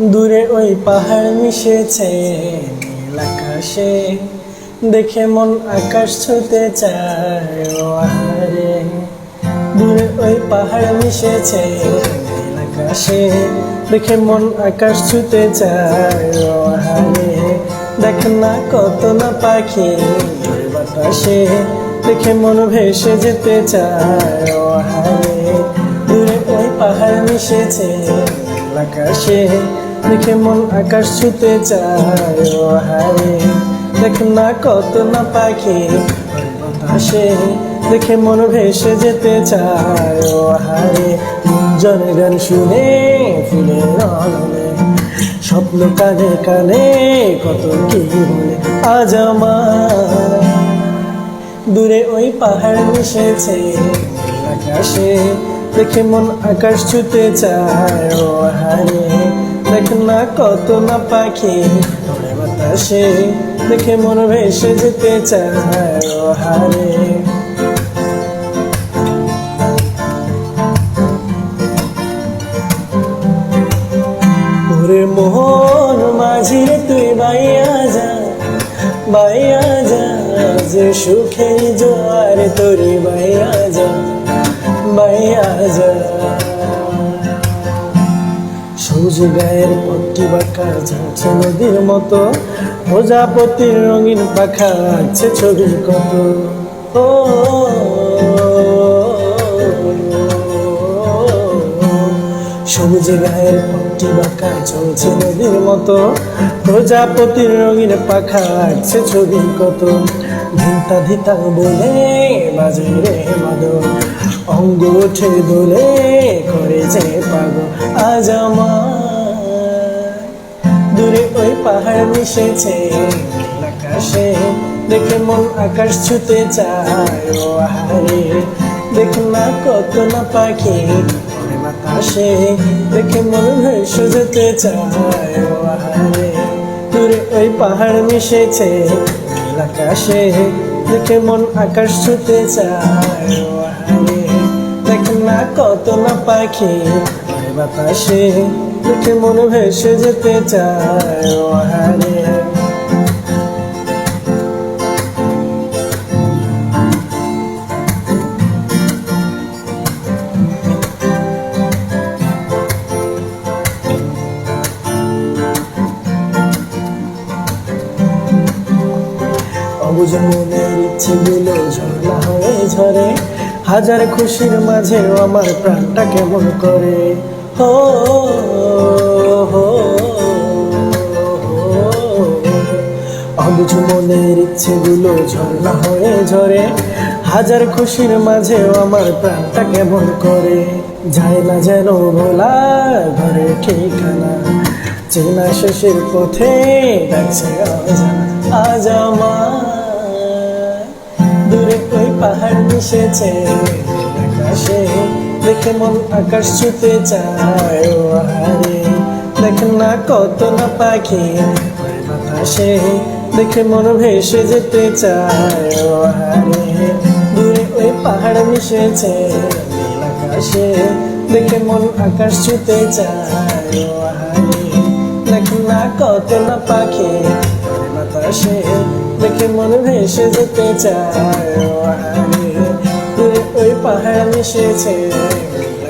দূরে ওই পাহাড় মিশেছে আকাশে। দেখে মন আকাশ ছুতে চায় দূরে ওই পাহাড় মিশেছে আকাশে। দেখে মন আকাশ ছুতে চায় দেখ না কত না পাখি বাতাসে। দেখে মন ভেসে যেতে চায় দূরে ওই পাহাড় মিশেছে আকাশে। দেখে মন আকাশ ছুতে চায় ও হারে দেখ না কত না পাখি বাতাসে দেখে মন ভেসে যেতে চায়। ও জনের গান শুনে ফুলের আনন্দে স্বপ্ন কানে কানে কত কি বলে আজ আমার। দূরে ওই পাহাড় মিশেছে আকাশে। দেখে মন আকাশ ছুতে চায়। ও হারে দেখ না কত না পাখি। ওরে বাতাসে দেখে মন ভেসে যেতে চায় হারে ওরে মোহন মাঝি রে তুই বাইয়া যা বাইয়া যা যে সুখে জোয়ার তোরে বাইয়া যা বাইয়া যা। সবুজ গায়ের পট্টি বাঁকা ঝাঁছে নদীর মতো প্রজাপতির রঙিন পাখা আছে ছবির কত ও সবুজ গায়ের পট্টি বাঁকা চলছে নদীর মতো প্রজাপতির রঙিন পাখা আছে ছবির কত ধিতা ধিতা বলে বাজে রে মাদক, অঙ্গ উঠে দোলে করে যে পাগল আজ দূরে ওই পাহাড় মিশেছে, আকাশে দেখে মন আকাশ ছুতে চায়, ও আহারে। দেখ না কত না পাখি বাতাসে দেখে মন ভেসে যেতে চায়, ও আহারে। দূরে ওই পাহাড় মিশেছে, আকাশে দেখে মন আকাশ ছুতে চায় দেখ না কত না পাখি বাতাসে দেখে মন ভেসে যেতে চায়। হারে মনের হয়ে ঝরে। হাজার খুশির মাঝেও আমার প্রাণটা কেমন করে? হো হো, অবুঝ মনের ঝর্ণা হয়ে ঝরে। হাজার খুশির মাঝেও আমার প্রাণটা কেমন করে? যায় না যেন ভোলা ঘরে ঠিকানা। চেনা শেষের পথে ডাকছে অজানা। আজ পাহাড় মিশেছে, আকাশে দেখে মন আকাশ ছুতে চায়। ও হারে দেখ না কত না পাখি বাতাসে দেখে মন ভেসে যেতে চায়। ও হারে দূরে ওই পাহাড় মিশেছে আকাশে দেখে মন আকাশ ছুতে চায়। ও হারে দেখ না কত না পাখি বাতাসে দেখে মন ভেসে যেতে চায়। ওই পাহাড় মিশেছে,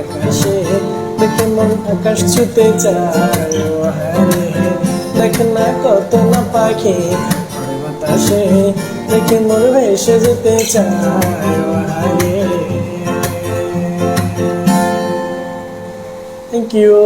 আকাশে দেখে মন আকাশ ছুতে চায়। দেখ না কত না পাখি, বাতাসে দেখে মন ভেসে যেতে চায়। Thank you